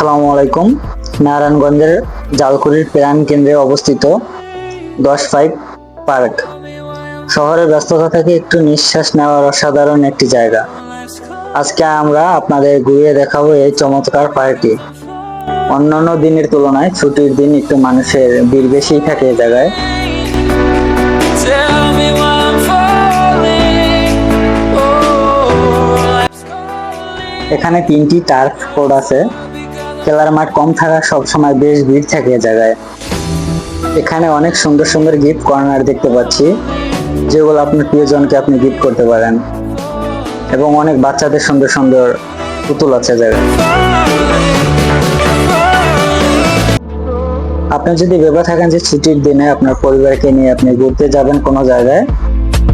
আসসালামু আলাইকুম। নারায়ণগঞ্জের জালকুড়ির প্রাণ কেন্দ্রে অবস্থিত দশ ফাইভ পার্ক। শহরের ব্যস্ততা থেকে একটু নিঃশ্বাস নেওয়ার অসাধারণ একটি জায়গা। আজকে আমরা আপনাদের ঘুরিয়ে দেখাবো এই চমৎকার পার্কটি। অন্যান্য দিনের তুলনায় ছুটির দিন একটু মানুষের ভিড় বেশি থাকে এই জায়গায়. এখানে তিনটি টার্ফ কোড আছে। খেলার মাঠ কম থাকা সবসময় বেশ ভিড় থাকে জায়গায়। এখানে অনেক সুন্দর সুন্দর গিফট কর্নার দেখতে পাচ্ছি, যেগুলো আপনার প্রিয়জনকে আপনি গিফট করতে পারেন। এবং অনেক বাচ্চাদের সুন্দর সুন্দর পুতুল আছে জায়গায়। আপনি যদি ভেবে থাকেন যে ছুটির দিনে আপনার পরিবারকে নিয়ে আপনি ঘুরতে যাবেন কোনো জায়গায়,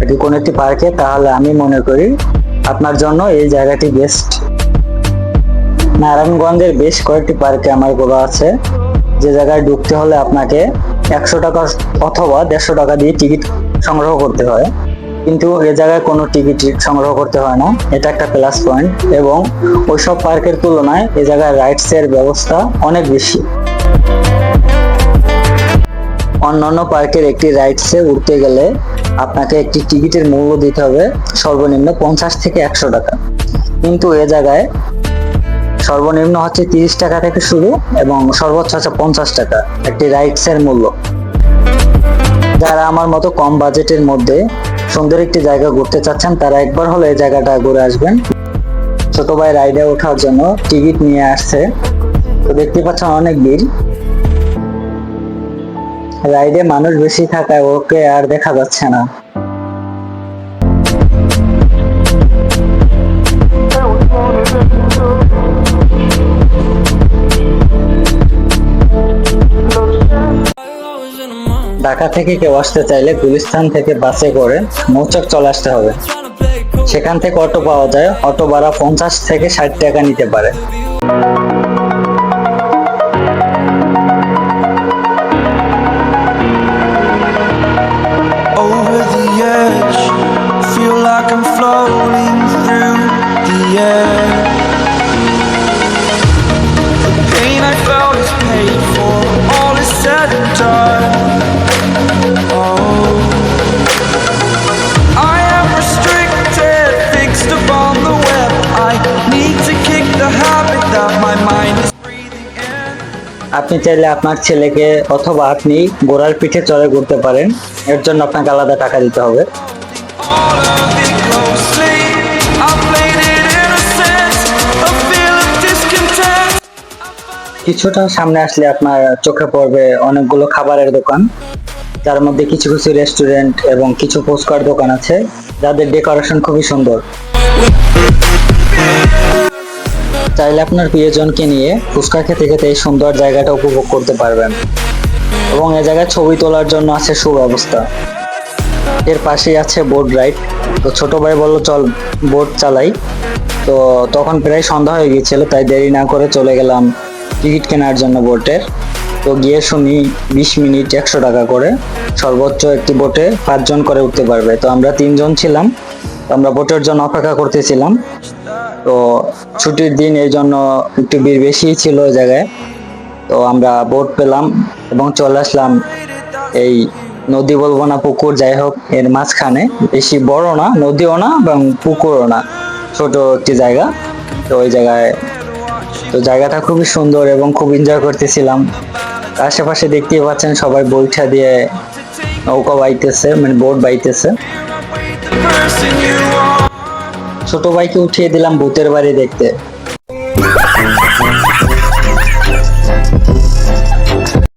এটি কোনো একটি পার্কে, তাহলে আমি মনে করি আপনার জন্য এই জায়গাটি বেস্ট নারায়ণগঞ্জের বেশ কয়েকটি পার্কে আমার ঘোরা আছে। যে জায়গায় ঢুকতে হলে আপনাকে একশো টাকা অথবা দেড়শো টাকা দিয়ে টিকিট সংগ্রহ করতে হয়। কিন্তু এ জায়গায় কোনো টিকিট সংগ্রহ করতে হয় না। এটা একটা প্লাস পয়েন্ট এবং ওইসব পার্কের তুলনায় এ জায়গায় রাইডস এর ব্যবস্থা অনেক বেশি। অন্যান্য পার্কের একটি রাইডসে উঠতে গেলে আপনাকে একটি টিকিটের মূল্য দিতে হবে সর্বনিম্ন পঞ্চাশ থেকে একশো টাকা। কিন্তু এ জায়গায় সর্বনিম্ন হচ্ছে তিরিশ টাকা থেকে শুরু এবং সর্বোচ্চ হচ্ছে পঞ্চাশ টাকা, একটি রাইডস এর মূল্য। যারা আমার মতো কম বাজেটের মধ্যে সুন্দর একটি জায়গা ঘুরতে চাচ্ছেন, তারা একবার হলে এই জায়গাটা ঘুরে আসবেন। ছোট ভাই রাইডে ওঠার জন্য টিকিট নিয়ে আসছে। তো দেখতে পাচ্ছেন অনেক ভিড়। রাইডে মানুষ বেশি থাকায় ওকে আর দেখা যাচ্ছে না। ঢাকা থেকে কেউ আসতে চাইলে গুলিস্তান থেকে বাসে করে মৌচক চলে আসতে হবে. সেখান থেকে অটো পাওয়া যায় অটো ভাড়া পঞ্চাশ থেকে ষাট টাকা নিতে পারে over the edge. Feel like I'm floating আপনি চাইলে আপনার ছেলেকে অথবা আপনি ঘোড়ার পিঠে চড়ে ঘুরতে পারেন। এর জন্য আপনাকে আলাদা টাকা দিতে হবে. কিছুটা সামনে আসলে আপনার চোখে পড়বে অনেকগুলো খাবারের দোকান। যার মধ্যে কিছু কিছু রেস্টুরেন্ট এবং কিছু ফুচকার দোকান আছে যাদের ডেকোরেশন খুবই সুন্দর। চাইলে আপনার প্রিয়জনকে নিয়ে ফুচকা খেতে খেতে এই সুন্দর জায়গাটা উপভোগ করতে পারবেন। এবং এ জায়গায় ছবি তোলার জন্য আছে সুব্যবস্থা। এর পাশেই আছে বোট রাইড তো ছোট ভাই বলল, চল বোট চালাই। তো তখন প্রায় সন্ধ্যা হয়ে গিয়েছিল, তাই দেরি না করে চলে গেলাম টিকিট কেনার জন্য বোটের তো গিয়ে শুনি বিশ মিনিট একশো টাকা করে। সর্বোচ্চ একটি বোটে পাঁচজন করে উঠতে পারবে। তো আমরা তিনজন ছিলাম। আমরা বোটের জন্য অপেক্ষা করতেছিলাম। তো ছুটির দিন এই জন্য একটু ভিড় বেশি ছিল ওই জায়গায়। তো আমরা বোট পেলাম এবং চলে আসলাম এই নদী বলব না পুকুর, যাই হোক, এর মাঝখানে। বেশি বড় না, নদীও না এবং পুকুরও না, ছোট একটি জায়গা। তো ওই জায়গায় তো জায়গাটা খুবই সুন্দর এবং খুব এনজয় করতেছিলাম। আশেপাশে দেখতেই পাচ্ছেন সবাই বৈঠা দিয়ে নৌকা বাইতেছে মানে বোট বাইতেছে। ছোট ভাইকে উঠিয়ে দিলাম ভূতের বাড়ি দেখতে।